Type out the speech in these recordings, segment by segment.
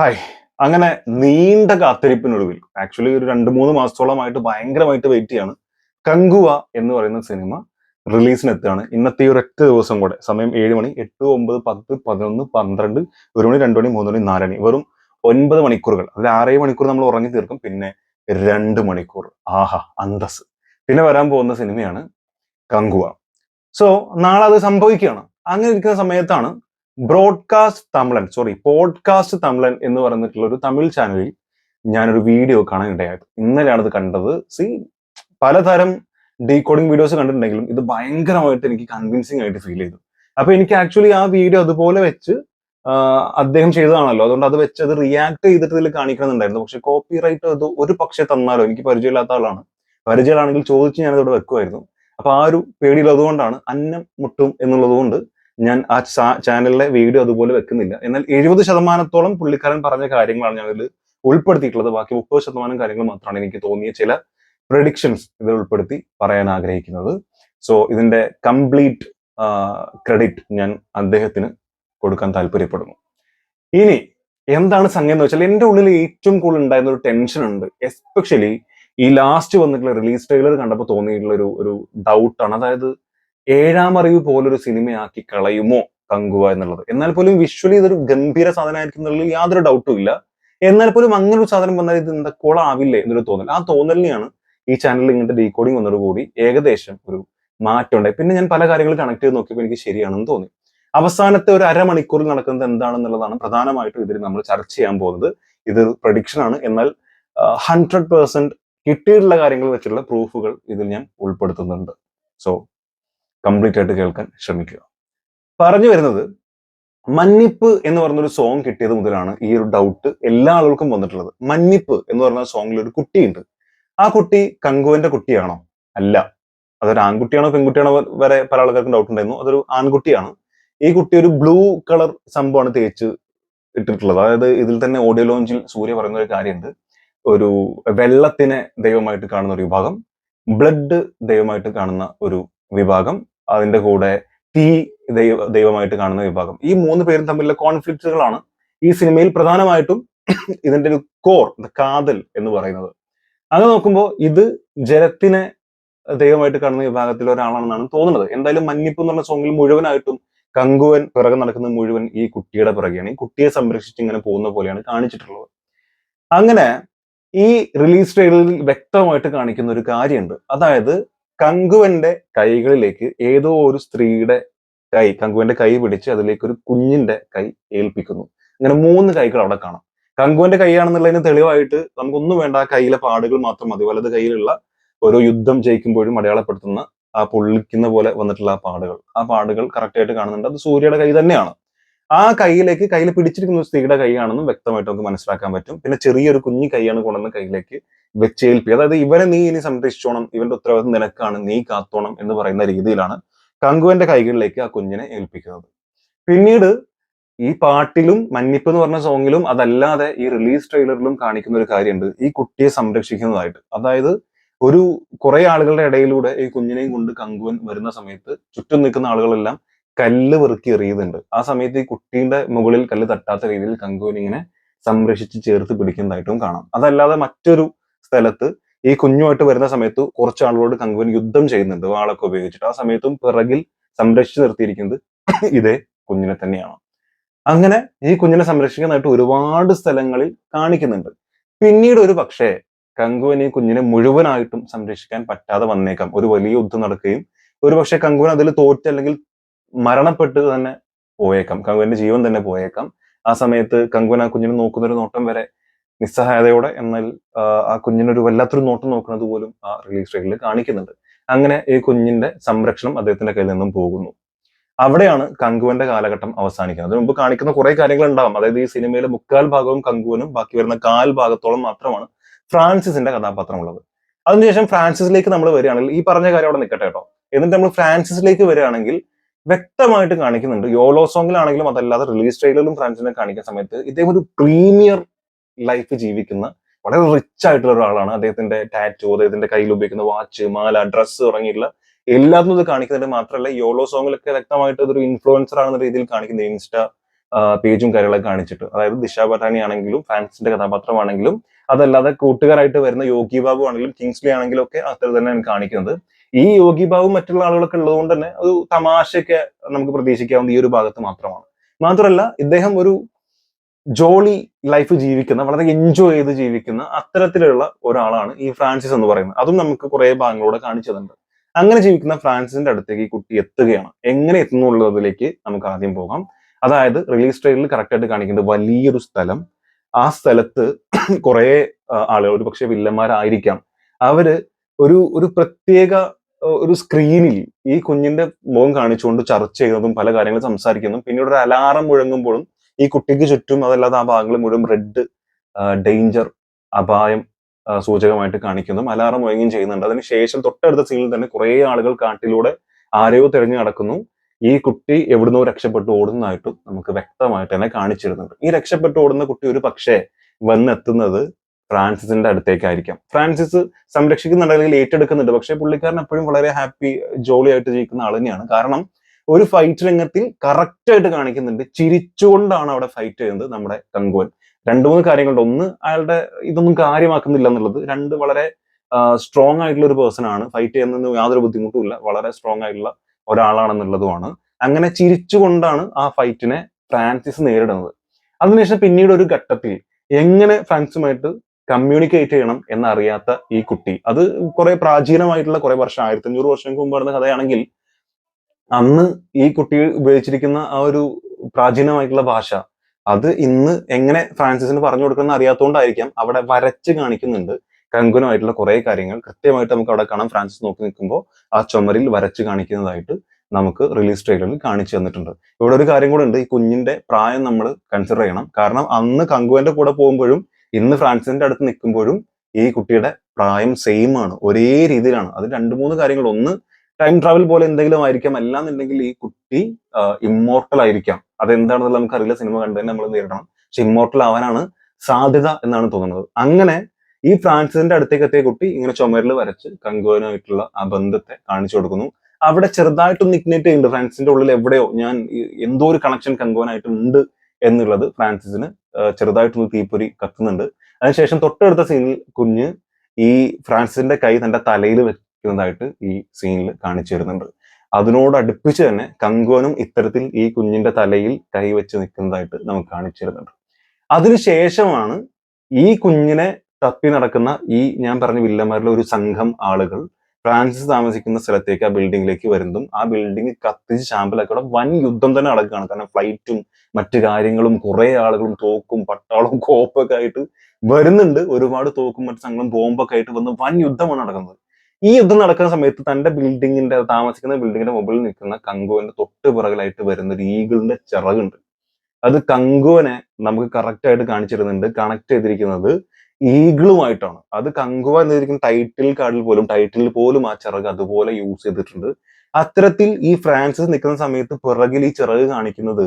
Hi അങ്ങനെ നീണ്ട കാത്തിരിപ്പിനൊടുവിൽ actually ഒരു രണ്ട് മൂന്ന് മാസത്തോളമായിട്ട് ഭയങ്കരമായിട്ട് വെയിറ്റ് ചെയ്യാണ്. കങ്കുവ എന്ന് പറയുന്ന സിനിമ റിലീസിന് എത്തുകയാണ് ഇന്നത്തെ ഈ ഒരൊറ്റ ദിവസം കൂടെ സമയം ഏഴ് മണി എട്ട് ഒമ്പത് പത്ത് പതിനൊന്ന് പന്ത്രണ്ട് ഒരു മണി രണ്ട് മണി മൂന്ന് മണി നാല് മണി വെറും ഒൻപത് മണിക്കൂറുകൾ. അതിൽ ആറേഴ് മണിക്കൂർ നമ്മൾ ഉറങ്ങി തീർക്കും പിന്നെ രണ്ട് മണിക്കൂർ. ആഹാ അന്തസ് പിന്നെ വരാൻ പോകുന്ന സിനിമയാണ് കങ്കുവ. സോ നാളെ അത് സംഭവിക്കുകയാണ്. അങ്ങനെ ഇരിക്കുന്ന സമയത്താണ് broadcast Tamizhan sorry podcast Tamizhan എന്ന് പറഞ്ഞിട്ടുള്ള ഒരു തമിഴ് ചാനലിൽ ഞാനൊരു വീഡിയോ കാണാൻ ഇടയായത് ഇന്നലെയാണ് ഇത് കണ്ടത്. സി പലതരം ഡീകോഡിംഗ് വീഡിയോസ് കണ്ടിട്ടുണ്ടെങ്കിലും ഇത് ഭയങ്കരമായിട്ട് എനിക്ക് കൺവിൻസിങ് ആയിട്ട് ഫീൽ ചെയ്തു. അപ്പൊ എനിക്ക് ആക്ച്വലി ആ വീഡിയോ അതുപോലെ വെച്ച് അദ്ദേഹം ചെയ്തതാണല്ലോ. അതുകൊണ്ട് അത് വെച്ച് അത് റിയാക്ട് ചെയ്തിട്ട് ഇതിൽ കാണിക്കണമെന്നുണ്ടായിരുന്നു. പക്ഷെ കോപ്പി റൈറ്റ് അത് ഒരു പക്ഷേ തന്നാലോ എനിക്ക് പരിചയമില്ലാത്ത ആളാണ്. പരിചയമാണെങ്കിൽ ചോദിച്ച് ഇവിടെ വെക്കുമായിരുന്നു. അപ്പൊ ആ ഒരു പേടിയിൽ അതുകൊണ്ടാണ് അന്നം മുട്ടും എന്നുള്ളത് കൊണ്ട് ഞാൻ ആ ചാനലിലെ വീഡിയോ അതുപോലെ വെക്കുന്നില്ല. എന്നാൽ എഴുപത് ശതമാനത്തോളം പുള്ളിക്കാരൻ പറഞ്ഞ കാര്യങ്ങളാണ് ഇതിൽ ഉൾപ്പെടുത്തിയിട്ടുള്ളത്. ബാക്കി മുപ്പത് ശതമാനം കാര്യങ്ങൾ മാത്രമാണ് എനിക്ക് തോന്നിയ ചില പ്രഡിക്ഷൻസ് ഇതിൽ ഉൾപ്പെടുത്തി പറയാൻ ആഗ്രഹിക്കുന്നത്. സോ ഇതിന്റെ കംപ്ലീറ്റ് ക്രെഡിറ്റ് ഞാൻ അദ്ദേഹത്തിന് കൊടുക്കാൻ താല്പര്യപ്പെടുന്നു. ഇനി എന്താണ് സംഗതി എന്ന് വെച്ചാൽ എന്റെ ഉള്ളിൽ ഏറ്റവും കൂടുതൽ ഉണ്ടായിരുന്ന ഒരു ടെൻഷൻ ഉണ്ട്. എസ്പെഷ്യലി ഈ ലാസ്റ്റ് വന്നിട്ടുള്ള റിലീസ് ട്രെയിലർ കണ്ടപ്പോൾ തോന്നിയിട്ടുള്ള ഒരു ഒരു ഡൗട്ടാണ് അതായത് ഏഴാം അറിവ് പോലൊരു സിനിമയാക്കി കളയുമോ കങ്കുവ എന്നുള്ളത്? എന്നാൽ പോലും വിഷ്വലി ഇതൊരു ഗംഭീര സാധനമായിരിക്കും എന്നുള്ളതിൽ യാതൊരു ഡൗട്ടും ഇല്ല. എന്നാൽ പോലും അങ്ങനെ ഒരു സാധനം വന്നാൽ ഇത് എന്താ കുളമാവില്ലേ എന്നൊരു തോന്നൽ. ആ തോന്നലിനെയാണ് ഈ ചാനലിൽ ഇങ്ങനത്തെ ഡീകോഡിങ് വന്നതോടുകൂടി ഏകദേശം ഒരു മാറ്റം ഉണ്ടായി പിന്നെ ഞാൻ പല കാര്യങ്ങൾ കണക്ട് ചെയ്ത് നോക്കിയപ്പോൾ എനിക്ക് ശരിയാണെന്ന് തോന്നി. അവസാനത്തെ ഒരു അരമണിക്കൂറിൽ നടക്കുന്നത് എന്താണെന്നുള്ളതാണ് പ്രധാനമായിട്ടും ഇതിൽ നമ്മൾ ചർച്ച ചെയ്യാൻ പോകുന്നത്. ഇത് പ്രഡിക്ഷൻ ആണ്. എന്നാൽ ഹൺഡ്രഡ് പേഴ്സെന്റ് കിട്ടിയിട്ടുള്ള കാര്യങ്ങൾ വെച്ചിട്ടുള്ള പ്രൂഫുകൾ ഇതിൽ ഞാൻ ഉൾപ്പെടുത്തുന്നുണ്ട്. സോ കംപ്ലീറ്റ് ആയിട്ട് കേൾക്കാൻ ശ്രമിക്കുക. പറഞ്ഞു വരുന്നത് മന്നിപ്പ് എന്ന് പറഞ്ഞൊരു സോങ് കിട്ടിയത് മുതലാണ് ഈ ഒരു ഡൗട്ട് എല്ലാ ആളുകൾക്കും വന്നിട്ടുള്ളത്. മന്നിപ്പ് എന്ന് പറഞ്ഞ സോങ്ങിൽ ഒരു കുട്ടിയുണ്ട്. ആ കുട്ടി കങ്കുവിന്റെ കുട്ടിയാണോ? അല്ല. അതൊരു ആൺകുട്ടിയാണോ പെൺകുട്ടിയാണോ വരെ പല ആൾക്കാർക്കും ഡൗട്ട് ഉണ്ടായിരുന്നു. അതൊരു ആൺകുട്ടിയാണ്. ഈ കുട്ടി ഒരു ബ്ലൂ കളർ സംഭവമാണ് തേച്ച് ഇട്ടിട്ടുള്ളത്. അതായത് ഇതിൽ തന്നെ ഓഡിയോ ലോഞ്ചിൽ സൂര്യ പറയുന്ന ഒരു കാര്യമുണ്ട്. ഒരു വെള്ളത്തിനെ ദൈവമായിട്ട് കാണുന്ന ഒരു വിഭാഗം ബ്ലഡ് ദൈവമായിട്ട് കാണുന്ന ഒരു വിഭാഗം അതിന്റെ കൂടെ തീ ദൈവ ദൈവമായിട്ട് കാണുന്ന വിഭാഗം. ഈ മൂന്ന് പേരും തമ്മിലുള്ള കോൺഫ്ലിക്റ്റുകളാണ് ഈ സിനിമയിൽ പ്രധാനമായിട്ടും ഇതിന്റെ ഒരു കോർ കാതൽ എന്ന് പറയുന്നത്. അത് നോക്കുമ്പോൾ ഇത് ജലത്തിനെ ദൈവമായിട്ട് കാണുന്ന വിഭാഗത്തിൽ ഒരാളാണെന്നാണ് തോന്നുന്നത്. എന്തായാലും മഞ്ഞിപ്പ് എന്ന് പറഞ്ഞ സോങ്ങിൽ മുഴുവനായിട്ടും കങ്കുവൻ പിറകെ നടക്കുന്ന മുഴുവൻ ഈ കുട്ടിയുടെ പിറകെയാണ്. ഈ കുട്ടിയെ സംരക്ഷിച്ച് ഇങ്ങനെ പോകുന്ന പോലെയാണ് കാണിച്ചിട്ടുള്ളത്. അങ്ങനെ ഈ റിലീസ് ട്രെയിലറിൽ വ്യക്തമായിട്ട് കാണിക്കുന്ന ഒരു കാര്യമുണ്ട്. അതായത് കങ്കുവന്റെ കൈകളിലേക്ക് ഏതോ ഒരു സ്ത്രീയുടെ കൈ കങ്കുവന്റെ കൈ പിടിച്ച് അതിലേക്ക് ഒരു കുഞ്ഞിന്റെ കൈ ഏൽപ്പിക്കുന്നു. അങ്ങനെ മൂന്ന് കൈകൾ അവിടെ കാണാം. കങ്കുവന്റെ കൈയാണെന്നുള്ളതിന് തെളിവായിട്ട് നമുക്കൊന്നും വേണ്ട ആ കയ്യിലെ പാടുകൾ മാത്രം മതി. വലത് കയ്യിലുള്ള ഓരോ യുദ്ധം ജയിക്കുമ്പോഴും അടയാളപ്പെടുത്തുന്ന ആ പൊള്ളിക്കുന്ന പോലെ വന്നിട്ടുള്ള ആ പാടുകൾ. ആ പാടുകൾ കറക്റ്റായിട്ട് കാണുന്നുണ്ട്. അത് സൂര്യയുടെ കൈ തന്നെയാണ്. ആ കൈയിലേക്ക് കയ്യിൽ പിടിച്ചിരിക്കുന്ന സ്ത്രീയുടെ കൈയാണെന്നും വ്യക്തമായിട്ട് നമുക്ക് മനസ്സിലാക്കാൻ പറ്റും. പിന്നെ ചെറിയൊരു കുഞ്ഞു കൈയാണ് കൊണ്ടുവന്ന് കയ്യിലേക്ക് വെച്ചേൽപ്പി അതായത് ഇവരെ നീ ഇനി സംരക്ഷിച്ചോണം ഇവന്റെ ഉത്തരവാദിത്വം നിനക്കാണ് നീ കാത്തോണം എന്ന് പറയുന്ന രീതിയിലാണ് കങ്കുവന്റെ കൈകളിലേക്ക് ആ കുഞ്ഞിനെ ഏൽപ്പിക്കുന്നത്. പിന്നീട് ഈ പാട്ടിലും മന്നിപ്പ് എന്ന് പറഞ്ഞ സോങ്ങിലും അതല്ലാതെ ഈ റിലീസ് ട്രെയിലറിലും കാണിക്കുന്ന ഒരു കാര്യമുണ്ട്. ഈ കുട്ടിയെ സംരക്ഷിക്കുന്നതായിട്ട്. അതായത് ഒരു കുറെ ആളുകളുടെ ഇടയിലൂടെ ഈ കുഞ്ഞിനെയും കൊണ്ട് കങ്കുവൻ വരുന്ന സമയത്ത് ചുറ്റും നിൽക്കുന്ന ആളുകളെല്ലാം കല്ല് വെറുക്കി എറിയുന്നുണ്ട്. ആ സമയത്ത് ഈ കുട്ടീന്റെ മുകളിൽ കല്ല് തട്ടാത്ത രീതിയിൽ കങ്കുവൻ ഇങ്ങനെ സംരക്ഷിച്ച് ചേർത്ത് പിടിക്കുന്നതായിട്ടും കാണാം. അതല്ലാതെ മറ്റൊരു സ്ഥലത്ത് ഈ കുഞ്ഞുമായിട്ട് വരുന്ന സമയത്ത് കുറച്ച് ആളുകളോട് കങ്കുവൻ യുദ്ധം ചെയ്യുന്നുണ്ട്. വാളൊക്കെ ഉപയോഗിച്ചിട്ട്. ആ സമയത്തും പിറകിൽ സംരക്ഷിച്ച് നിർത്തിയിരിക്കുന്നത് ഇതേ കുഞ്ഞിനെ തന്നെയാണ്. അങ്ങനെ ഈ കുഞ്ഞിനെ സംരക്ഷിക്കുന്നതായിട്ട് ഒരുപാട് സ്ഥലങ്ങളിൽ കാണിക്കുന്നുണ്ട്. പിന്നീട് ഒരു പക്ഷേ കങ്കുവൻ ഈ കുഞ്ഞിനെ മുഴുവനായിട്ടും സംരക്ഷിക്കാൻ പറ്റാതെ വന്നേക്കാം. ഒരു വലിയ യുദ്ധം നടക്കുകയും ഒരു പക്ഷേ കങ്കുവൻ അതിൽ തോറ്റ് അല്ലെങ്കിൽ മരണപ്പെട്ട് തന്നെ പോയേക്കാം. കങ്കുവിന്റെ ജീവൻ തന്നെ പോയേക്കാം. ആ സമയത്ത് കങ്കുവൻ ആ കുഞ്ഞിനെ നോക്കുന്ന ഒരു നോട്ടം വരെ നിസ്സഹായതയോടെ എന്നാൽ ആ, കുഞ്ഞിനൊരു വല്ലാത്തൊരു നോട്ടം നോക്കുന്നത് പോലും ആ റിലീസ് ട്രെയിലറിൽ കാണിക്കുന്നുണ്ട്. അങ്ങനെ ഈ കുഞ്ഞിന്റെ സംരക്ഷണം അദ്ദേഹത്തിന്റെ കയ്യിൽ നിന്നും പോകുന്നു. അവിടെയാണ് കങ്കുവന്റെ കാലഘട്ടം അവസാനിക്കുന്നത്. അതിന് മുമ്പ് കാണിക്കുന്ന കുറെ കാര്യങ്ങൾ ഉണ്ടാവും അതായത് ഈ സിനിമയിലെ മുക്കാൽ ഭാഗവും കങ്കുവനും ബാക്കി വരുന്ന കാൽ ഭാഗത്തോളം മാത്രമാണ് ഫ്രാൻസിസിന്റെ കഥാപാത്രമുള്ളത്. അതിനുശേഷം ഫ്രാൻസിസിലേക്ക് നമ്മൾ വരികയാണെങ്കിൽ ഈ പറഞ്ഞ കാര്യം അവിടെ നിൽക്കട്ടെ കേട്ടോ. എന്നിട്ട് നമ്മൾ ഫ്രാൻസിസിലേക്ക് വരികയാണെങ്കിൽ വ്യക്തമായിട്ട് കാണിക്കുന്നുണ്ട്. യോലോ സോങ്ങിലാണെങ്കിലും അതല്ലാതെ റിലീസ് ട്രെയിലറിലും ഫ്രാൻസിനെ കാണിക്കുന്ന സമയത്ത് ഇദ്ദേഹം ഒരു പ്രീമിയർ ലൈഫ് ജീവിക്കുന്ന വളരെ റിച്ച് ആയിട്ടുള്ള ഒരാളാണ്. അദ്ദേഹത്തിന്റെ ടാറ്റു അദ്ദേഹത്തിന്റെ കയ്യിൽ ഉപയോഗിക്കുന്ന വാച്ച് മാല ഡ്രസ്സ് തുടങ്ങിയിട്ടുള്ള എല്ലാത്തിനും ഇത് കാണിക്കുന്നുണ്ട്. മാത്രമല്ല യോലോ സോങ്ങിലൊക്കെ വ്യക്തമായിട്ട് അതൊരു ഇൻഫ്ലുവൻസർ ആണെന്ന രീതിയിൽ കാണിക്കുന്ന ഇൻസ്റ്റ പേജും കാര്യങ്ങളൊക്കെ കാണിച്ചിട്ട്. അതായത് ദിശ പട്ടാണി ആണെങ്കിലും ഫാൻസിന്റെ കഥാപാത്രമാണെങ്കിലും അതല്ലാതെ കൂട്ടുകാരായിട്ട് വരുന്ന യോഗി ബാബു ആണെങ്കിലും കിങ്സ്ലി ആണെങ്കിലും ഒക്കെ അത്ര തന്നെയാണ് കാണിക്കുന്നത്. ഈ യോഗി ബാബു മറ്റുള്ള ആളുകളൊക്കെ ഉള്ളതുകൊണ്ട് തന്നെ ഒരു തമാശയൊക്കെ നമുക്ക് പ്രതീക്ഷിക്കാവുന്ന ഈ ഒരു ഭാഗത്ത് മാത്രമാണ്. മാത്രമല്ല ഇദ്ദേഹം ഒരു ജോളി ലൈഫ് ജീവിക്കുന്ന വളരെ എൻജോയ് ചെയ്ത് ജീവിക്കുന്ന അത്തരത്തിലുള്ള ഒരാളാണ് ഈ ഫ്രാൻസിസ് എന്ന് പറയുന്നത്. അതും നമുക്ക് കുറെ ഭാഗങ്ങളോടെ കാണിച്ചു തന്നിട്ടുണ്ട് അങ്ങനെ ജീവിക്കുന്ന ഫ്രാൻസിന്റെ അടുത്തേക്ക് ഈ കുട്ടി എത്തുകയാണ്. എങ്ങനെ എത്തുന്നു നമുക്ക് ആദ്യം പോകാം. അതായത് റിലീസ് ട്രെയിനിൽ കറക്റ്റ് ആയിട്ട് കാണിക്കേണ്ട വലിയൊരു സ്ഥലം. ആ സ്ഥലത്ത് കുറെ ആളുകൾ ഒരു പക്ഷേ വില്ലന്മാരായിരിക്കാം. അവർ ഒരു ഒരു പ്രത്യേക ഒരു സ്ക്രീനിൽ ഈ കുഞ്ഞിന്റെ മുഖം കാണിച്ചുകൊണ്ട് ചർച്ച ചെയ്യുന്നതും പല കാര്യങ്ങളും സംസാരിക്കുന്നതും പിന്നീട് ഒരു അലാറം മുഴങ്ങുമ്പോഴും ഈ കുട്ടിക്ക് ചുറ്റും അതല്ലാതെ ആ ഭാഗങ്ങൾ മുഴുവൻ റെഡ് ഡേഞ്ചർ അപായം സൂചകമായിട്ട് കാണിക്കുന്നതും അലാറം മുഴങ്ങുകയും ചെയ്യുന്നുണ്ട്. അതിനുശേഷം തൊട്ടടുത്ത സീനിൽ തന്നെ കുറെ ആളുകൾ കാട്ടിലൂടെ ആരെയോ തിരഞ്ഞു നടക്കുന്നു. ഈ കുട്ടി എവിടുന്നോ രക്ഷപ്പെട്ടു ഓടുന്നതായിട്ടും നമുക്ക് വ്യക്തമായിട്ട് തന്നെ കാണിച്ചിരുന്നുണ്ട്. ഈ രക്ഷപ്പെട്ടു ഓടുന്ന കുട്ടി ഒരു പക്ഷേ വന്നെത്തുന്നത് ഫ്രാൻസിസിന്റെ അടുത്തേക്കായിരിക്കാം. ഫ്രാൻസിസ് സംരക്ഷിക്കുന്നുണ്ടെങ്കിൽ ഏറ്റെടുക്കുന്നുണ്ട്. പക്ഷേ പുള്ളിക്കാരൻ എപ്പോഴും വളരെ ഹാപ്പി ജോളിയായിട്ട് ജീവിക്കുന്ന ആൾ തന്നെയാണ്. കാരണം ഒരു ഫൈറ്റ് രംഗത്തിൽ കറക്റ്റ് ആയിട്ട് കാണിക്കുന്നുണ്ട്. ചിരിച്ചുകൊണ്ടാണ് അവിടെ ഫൈറ്റ് ചെയ്യുന്നത് നമ്മുടെ കങ്കുവൻ രണ്ടു മൂന്ന് കാര്യങ്ങളുണ്ട്. ഒന്ന് അയാളുടെ ഇതൊന്നും കാര്യമാക്കുന്നില്ല എന്നുള്ളത്. രണ്ട് വളരെ സ്ട്രോങ് ആയിട്ടുള്ള ഒരു പേഴ്സൺ ആണ്. ഫൈറ്റ് ചെയ്യുന്നതിന് യാതൊരു ബുദ്ധിമുട്ടും ഇല്ല. വളരെ സ്ട്രോങ് ആയിട്ടുള്ള ഒരാളാണെന്നുള്ളതുമാണ്. അങ്ങനെ ചിരിച്ചുകൊണ്ടാണ് ആ ഫൈറ്റിനെ ഫ്രാൻസിസ് നേരിടുന്നത്. അതിനുശേഷം പിന്നീട് ഒരു ഘട്ടത്തിൽ എങ്ങനെ ഫ്രാൻസുമായിട്ട് കമ്മ്യൂണിക്കേറ്റ് ചെയ്യണം എന്നറിയാത്ത ഈ കുട്ടി. അത് കുറെ പ്രാചീനമായിട്ടുള്ള കുറെ വർഷം ആയിരത്തി അഞ്ഞൂറ് വർഷങ്ങൾക്ക് മുമ്പ് നടന്ന കഥയാണെങ്കിൽ അന്ന് ഈ കുട്ടി ഉപയോഗിച്ചിരിക്കുന്ന ആ ഒരു പ്രാചീനമായിട്ടുള്ള ഭാഷ അത് ഇന്ന് എങ്ങനെ ഫ്രാൻസിസിന് പറഞ്ഞു കൊടുക്കണം അറിയാത്തതുകൊണ്ടായിരിക്കാം അവിടെ വരച്ച് കാണിക്കുന്നുണ്ട്. കങ്കുനമായിട്ടുള്ള കുറെ കാര്യങ്ങൾ കൃത്യമായിട്ട് നമുക്ക് അവിടെ കാണാം. ഫ്രാൻസിസ് നോക്കി നിൽക്കുമ്പോൾ ആ ചുമരിൽ വരച്ച് കാണിക്കുന്നതായിട്ട് നമുക്ക് റിലീസ് ട്രെയിലറിൽ കാണിച്ചു തന്നിട്ടുണ്ട്. ഇവിടെ ഒരു കാര്യം കൂടെ ഉണ്ട്. ഈ കുഞ്ഞിന്റെ പ്രായം നമ്മൾ കൺസിഡർ ചെയ്യണം. കാരണം അന്ന് കങ്കുവിന്റെ കൂടെ പോകുമ്പോഴും ഇന്ന് ഫ്രാൻസിന്റെ അടുത്ത് നിൽക്കുമ്പോഴും ഈ കുട്ടിയുടെ പ്രായം സെയിം ആണ്. ഒരേ രീതിയിലാണ്. അത് രണ്ട് മൂന്ന് കാര്യങ്ങൾ. ഒന്ന് ടൈം ട്രാവൽ പോലെ എന്തെങ്കിലും ആയിരിക്കാം. അല്ലാന്നുണ്ടെങ്കിൽ ഈ കുട്ടി ഇമ്മോർട്ടൽ ആയിരിക്കാം. അതെന്താണെന്നുള്ള നമുക്ക് അറിയില്ല സിനിമ കണ്ടു തന്നെ നമ്മൾ നേരിടണം. പക്ഷെ ഇമ്മോർട്ടൽ ആവാനാണ് സാധ്യത എന്നാണ് തോന്നുന്നത്. അങ്ങനെ ഈ ഫ്രാൻസിന്റെ അടുത്തേക്ക് എത്തിയ കുട്ടി ഇങ്ങനെ ചുമരിൽ വരച്ച് കങ്കുവനുമായിട്ടുള്ള ആ ബന്ധത്തെ കാണിച്ചു കൊടുക്കുന്നു. അവിടെ ചെറുതായിട്ട് നിഗ്നേറ്റ് ചെയ്യുന്നുണ്ട് ഫ്രാൻസിന്റെ ഉള്ളിൽ എവിടെയോ ഞാൻ എന്തോ ഒരു കണക്ഷൻ കങ്കുവനായിട്ട് ഉണ്ട് എന്നുള്ളത് ഫ്രാൻസിസിന് ചെറുതായിട്ട് ചെറുതായിട്ടൊന്ന് തീപ്പൊരി കത്തുന്നുണ്ട്. അതിനുശേഷം തൊട്ടടുത്ത സീനിൽ കുഞ്ഞ് ഈ ഫ്രാൻസിന്റെ കൈ തന്റെ തലയിൽ വെക്കുന്നതായിട്ട് ഈ സീനിൽ കാണിച്ചു തരുന്നുണ്ട്. അതിനോട് അടുപ്പിച്ച് തന്നെ കങ്കോനും ഇത്തരത്തിൽ ഈ കുഞ്ഞിന്റെ തലയിൽ കൈ വെച്ച് നിൽക്കുന്നതായിട്ട് നമുക്ക് കാണിച്ചു തരുന്നുണ്ട്. അതിനുശേഷമാണ് ഈ കുഞ്ഞിനെ തപ്പി നടക്കുന്ന ഈ ഞാൻ പറഞ്ഞ വില്ലന്മാരിലെ ഒരു സംഘം ആളുകൾ ഫ്രാൻസിസ് താമസിക്കുന്ന സ്ഥലത്തേക്ക് ആ ബിൽഡിങ്ങിലേക്ക് വരുന്നതും ആ ബിൽഡിംഗ് കത്തിച്ച് ശാമ്പലാക്കി അവിടെ വൻ യുദ്ധം തന്നെ നടക്കുകയാണ്. കാരണം ഫ്ലൈറ്റും മറ്റു കാര്യങ്ങളും കുറെ ആളുകളും തോക്കും പട്ടാളവും കോപ്പൊക്കെ ആയിട്ട് വരുന്നുണ്ട്. ഒരുപാട് തോക്കും മറ്റു സംഘങ്ങളും ബോംബൊക്കെ ആയിട്ട് വന്ന് വൻ യുദ്ധമാണ് നടക്കുന്നത്. ഈ യുദ്ധം നടക്കുന്ന സമയത്ത് തന്റെ ബിൽഡിങ്ങിന്റെ താമസിക്കുന്ന ബിൽഡിങ്ങിന്റെ മുകളിൽ നിൽക്കുന്ന കങ്കുവിന്റെ തൊട്ട് പിറകിലായിട്ട് വരുന്ന ഒരു ഈഗിളിന്റെ ചിറകുണ്ട്. അത് കങ്കുവിനെ നമുക്ക് കറക്റ്റ് ആയിട്ട് കാണിച്ചിരുന്നുണ്ട് കണക്ട് ചെയ്തിരിക്കുന്നത് ഈഗിളുമായിട്ടാണ്. അത് കങ്കുവ എന്നിരിക്കുന്ന ടൈറ്റിൽ കാർഡിൽ പോലും ടൈറ്റിൽ പോലും ആ ചിറക് അതുപോലെ യൂസ് ചെയ്തിട്ടുണ്ട്. അത്തരത്തിൽ ഈ ഫ്രാൻസിസ് നിൽക്കുന്ന സമയത്ത് പിറകിൽ ഈ ചിറക് കാണിക്കുന്നത്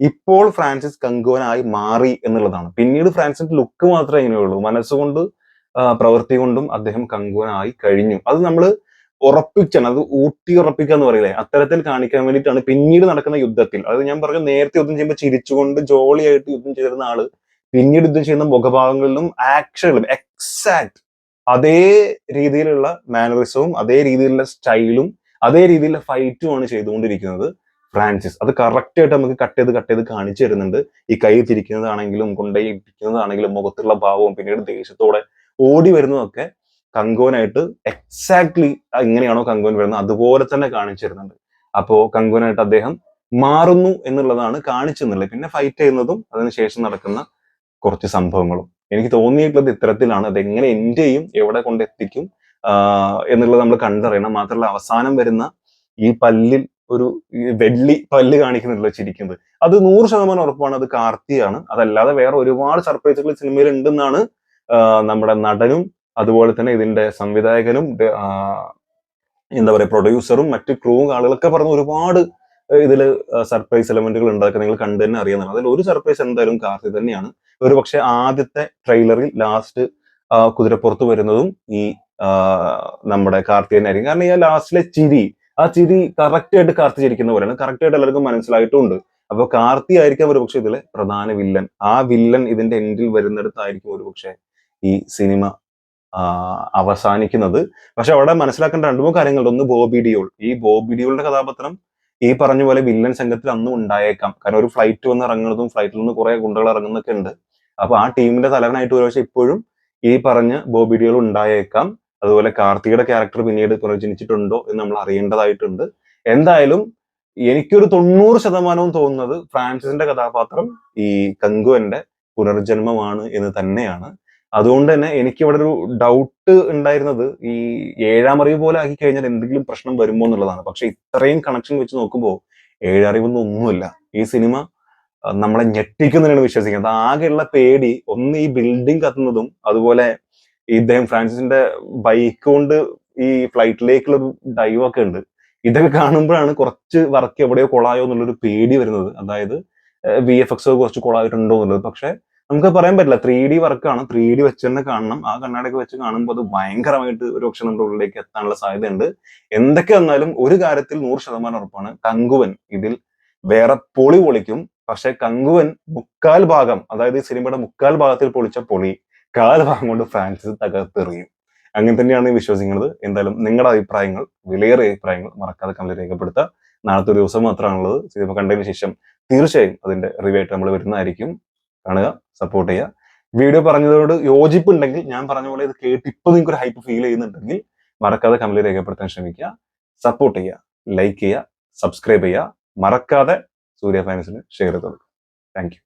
ഇപ്പോൾ ഫ്രാൻസിസ് കങ്കുവനായി മാറി എന്നുള്ളതാണ്. പിന്നീട് ഫ്രാൻസിന്റെ ലുക്ക് മാത്രമേ ഇങ്ങനെയുള്ളൂ. മനസ്സുകൊണ്ട് പ്രവൃത്തി കൊണ്ടും അദ്ദേഹം കങ്കുവനായി കഴിഞ്ഞു. അത് നമ്മൾ ഉറപ്പിച്ചാണ്. അത് ഊട്ടി ഉറപ്പിക്കുക എന്ന് പറയില്ലേ? അത്തരത്തിൽ കാണിക്കാൻ വേണ്ടിയിട്ടാണ് പിന്നീട് നടക്കുന്ന യുദ്ധത്തിൽ. അത് ഞാൻ പറഞ്ഞു നേരത്തെ യുദ്ധം ചെയ്യുമ്പോൾ ചിരിച്ചുകൊണ്ട് ജോളിയായിട്ട് യുദ്ധം ചെയ്തിരുന്ന ആൾ പിന്നീട് യുദ്ധം ചെയ്യുന്ന മുഖഭാവങ്ങളിലും ആക്ഷനുകളും എക്സാക്ട് അതേ രീതിയിലുള്ള മാനറിസവും അതേ രീതിയിലുള്ള സ്റ്റൈലും അതേ രീതിയിലുള്ള ഫൈറ്റുമാണ് ചെയ്തുകൊണ്ടിരിക്കുന്നത് ഫ്രാൻസിസ്. അത് കറക്റ്റ് ആയിട്ട് നമുക്ക് കട്ട് ചെയ്ത് കട്ട് ചെയ്ത് കാണിച്ചു തരുന്നുണ്ട്. ഈ കൈ തിരിക്കുന്നതാണെങ്കിലും കൊണ്ടൈ ഇരിക്കുന്നതാണെങ്കിലും മുഖത്തുള്ള ഭാവവും പിന്നീട് ദേഷ്യത്തോടെ ഓടി വരുന്നതൊക്കെ കങ്കോനായിട്ട് എക്സാക്ട്ലി എങ്ങനെയാണോ കങ്കോൻ വരുന്നത്? അതുപോലെ തന്നെ കാണിച്ചു തരുന്നുണ്ട്. അപ്പോ കങ്കോനായിട്ട് അദ്ദേഹം മാറുന്നു എന്നുള്ളതാണ് കാണിച്ചെന്നുള്ളത് പിന്നെ ഫൈറ്റ് ചെയ്യുന്നതും അതിനുശേഷം നടക്കുന്ന കുറച്ച് സംഭവങ്ങളും. എനിക്ക് തോന്നിയിട്ടുള്ളത് ഇത്തരത്തിലാണ്. അത് എങ്ങനെ എൻഡ് ചെയ്യും എവിടെ കൊണ്ടെത്തിക്കും എന്നുള്ളത് നമ്മൾ കണ്ടറിയണം. മാത്രമല്ല അവസാനം വരുന്ന ഈ പല്ലിൽ ഒരു വെള്ളി പല്ല് കാണിക്കുന്നില്ല ചിരിക്കുന്നത് അത് നൂറ് ശതമാനം ഉറപ്പാണ്. അത് കാർത്തിയാണ്. അതല്ലാതെ വേറെ ഒരുപാട് സർപ്രൈസുകൾ സിനിമയിൽ ഉണ്ടെന്നാണ് നമ്മുടെ നടനും അതുപോലെ തന്നെ ഇതിന്റെ സംവിധായകനും എന്താ പറയുക പ്രൊഡ്യൂസറും മറ്റ് ക്രൂവും ആളുകളൊക്കെ പറഞ്ഞ ഒരുപാട് ഇതിൽ സർപ്രൈസ് എലമെന്റുകൾ ഉണ്ടാക്കുക നിങ്ങൾ കണ്ടു തന്നെ അറിയുന്നതാണ്. അതിൽ ഒരു സർപ്രൈസ് എന്തായാലും കാർത്തി തന്നെയാണ്. ഒരു പക്ഷെ ആദ്യത്തെ ട്രെയിലറിൽ ലാസ്റ്റ് കുതിരപ്പുറത്ത് വരുന്നതും ഈ നമ്മുടെ കാർത്തികനായിരിക്കും കാരണം ഈ ലാസ്റ്റിലെ ചിരി ആ ചിരി കറക്റ്റ് ആയിട്ട് കാർത്തി ചിരിക്കുന്ന പോലെയാണ്. കറക്റ്റ് ആയിട്ട് എല്ലാവർക്കും മനസ്സിലായിട്ടുണ്ട്. അപ്പൊ കാർത്തി ആയിരിക്കാം ഒരുപക്ഷെ ഇതിലെ പ്രധാന വില്ലൻ. ആ വില്ലൻ ഇതിന്റെ എൻഡിൽ വരുന്നിടത്തായിരിക്കും ഒരുപക്ഷെ ഈ സിനിമ അവസാനിക്കുന്നത്. പക്ഷെ അവിടെ മനസ്സിലാക്കേണ്ട രണ്ടു മൂന്ന് കാര്യങ്ങളുണ്ട്. ഒന്ന് ബോബി ഡിയോൾ. ഈ ബോബി ഡിയോളിന്റെ കഥാപാത്രം ഈ പറഞ്ഞ പോലെ വില്ലൻ സംഘത്തിൽ അന്നും ഉണ്ടായേക്കാം. കാരണം ഒരു ഫ്ലൈറ്റ് വന്ന് ഇറങ്ങുന്നതും ഫ്ലൈറ്റിൽ നിന്ന് കുറെ ഗുണ്ടകൾ ഇറങ്ങുന്നൊക്കെ ഉണ്ട്. അപ്പൊ ആ ടീമിന്റെ തലവനായിട്ട് ഒരുപക്ഷെ ഇപ്പോഴും ഈ പറഞ്ഞ ബോബിഡികൾ ഉണ്ടായേക്കാം. അതുപോലെ കാർത്തികയുടെ ക്യാരക്ടർ പിന്നീട് പുനർജനിച്ചിട്ടുണ്ടോ എന്ന് നമ്മൾ അറിയേണ്ടതായിട്ടുണ്ട്. എന്തായാലും എനിക്കൊരു തൊണ്ണൂറ് ശതമാനവും തോന്നുന്നത് ഫ്രാൻസിന്റെ കഥാപാത്രം ഈ കങ്കുവന്റെ പുനർജന്മമാണ് എന്ന് തന്നെയാണ്. അതുകൊണ്ട് തന്നെ എനിക്ക് ഇവിടെ ഒരു ഡൗട്ട് ഉണ്ടായിരുന്നത് ഈ ഏഴാം അറിവ് പോലെ ആക്കി കഴിഞ്ഞാൽ എന്തെങ്കിലും പ്രശ്നം വരുമോ എന്നുള്ളതാണ്. പക്ഷെ ഇത്രയും കണക്ഷൻ വെച്ച് നോക്കുമ്പോൾ ഏഴറിവൊന്നും ഒന്നുമില്ല. ഈ സിനിമ നമ്മളെ ഞെട്ടിക്കുന്നതിനാണ് വിശ്വസിക്കുന്നത്. ആകെയുള്ള പേടി ഒന്ന് ഈ ബിൽഡിംഗ് കത്തുന്നതും അതുപോലെ ഇദ്ദേഹം ഫ്രാൻസിന്റെ ബൈക്ക് കൊണ്ട് ഈ ഫ്ലൈറ്റിലേക്കുള്ള ഒരു ഒക്കെ ഉണ്ട്. ഇതൊക്കെ കാണുമ്പോഴാണ് കുറച്ച് വർക്ക് എവിടെയോ കൊളായോ എന്നുള്ളൊരു പേടി വരുന്നത്. അതായത് വി എഫ് എക്സ് കുറച്ച് കൊളായിട്ടുണ്ടോ എന്നുള്ളത്. പക്ഷെ നമുക്ക് പറയാൻ പറ്റില്ല. ത്രീ ഡി വർക്കാണ് ത്രീ ഡി വെച്ച് തന്നെ കാണണം. ആ കണ്ണാടൊക്കെ വെച്ച് കാണുമ്പോൾ അത് ഭയങ്കരമായിട്ട് ഒരു പക്ഷെ നമ്മുടെ ഉള്ളിലേക്ക് എത്താനുള്ള സാധ്യതയുണ്ട്. എന്തൊക്കെ വന്നാലും ഒരു കാര്യത്തിൽ നൂറ് ശതമാനം ഉറപ്പാണ് കങ്കുവൻ. ഇതിൽ വേറെ പൊളി പൊളിക്കും പക്ഷെ കങ്കുവൻ മുക്കാൽ ഭാഗം അതായത് ഈ സിനിമയുടെ മുക്കാൽ ഭാഗത്തിൽ പൊളിച്ച പൊളി കാൽ ഭാഗം കൊണ്ട് ഫ്രാൻസിസ് തകർത്തെറിയും. അങ്ങനെ തന്നെയാണ് വിശ്വസിക്കുന്നത്. എന്തായാലും നിങ്ങളുടെ അഭിപ്രായങ്ങൾ വിലയേറിയ അഭിപ്രായങ്ങൾ മറക്കാതെ കമന്റ് രേഖപ്പെടുത്തുക. നാളത്തെ ഒരു ദിവസം മാത്രമാണുള്ളത്. സിനിമ കണ്ടതിന് ശേഷം തീർച്ചയായും അതിന്റെ റിവ്യൂ നമ്മൾ വരുന്നതായിരിക്കും. കാണുക സപ്പോർട്ട് ചെയ്യുക. വീഡിയോ പറഞ്ഞതോട് യോജിപ്പുണ്ടെങ്കിൽ ഞാൻ പറഞ്ഞ പോലെ ഇത് കേട്ട് ഇപ്പൊ നിങ്ങൾക്ക് ഒരു ഹൈപ്പ് ഫീൽ ചെയ്യുന്നുണ്ടെങ്കിൽ മറക്കാതെ കമന്റ് രേഖപ്പെടുത്താൻ ശ്രമിക്കുക. സപ്പോർട്ട് ചെയ്യുക ലൈക്ക് ചെയ്യുക സബ്സ്ക്രൈബ് ചെയ്യുക. മറക്കാതെ സൂര്യ ഫാൻസിന് ഷെയർ ചെയ്ത് താങ്ക് യു.